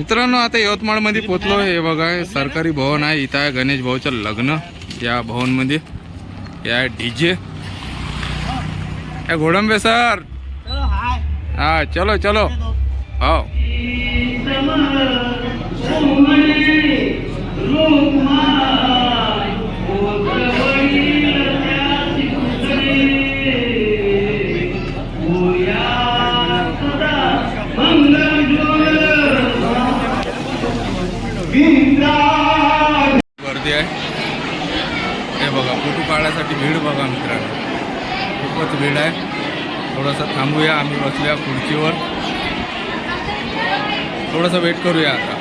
मित्रांनो आता यवतमाळमध्ये पोचलो हे बघा हे सरकारी भवन आहे. इथं आहे गणेश भाऊचं लग्न या भवनमध्ये या डीजे घोडंबे सर. हा चलो चलो. हो गर्दी आहे. हे बघा फोटो काढायसाठी भीड बघा मित्रांनो. खूपच भीड आहे. थोडंसं थांबूया आम्ही बसूया खुर्चीवर. थोडंसं वेट करूया आता.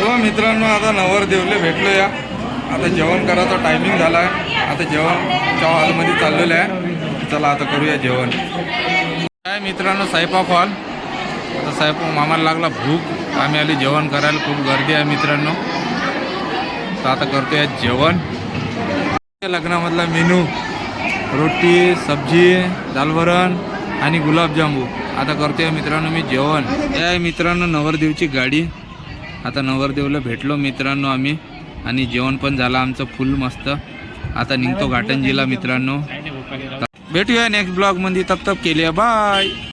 हो मित्रांनो आता नवरदेवले भेटलो या आता जेवण करायचा टायमिंग झाला आहे आता जेवण जेवणच्या हॉलमध्ये चाललेलं आहे. चला आता करूया जेवण. काय मित्रांनो स्वयंपाक हॉल आता साहेब मामाला लागला भूक. आम्ही आली जेवण करायला. खूप गर्दी आहे मित्रांनो. तर आता करतोय जेवण. लग्नामधला मेनू. रोटी सब्जी दालवरण आणि गुलाबजामू आता करतोय मित्रांनो मी जेवण. हे मित्रांनो नवरदेवची गाडी. आता नवरदेवला भेटलो मित्रांनो आम्ही. आणि जेवण पण झालं आमचं फुल मस्त. आता निघतो घाटंजीला मित्रांनो. भेटूया नेक्स्ट ब्लॉगमध्ये. तप तप केली बाय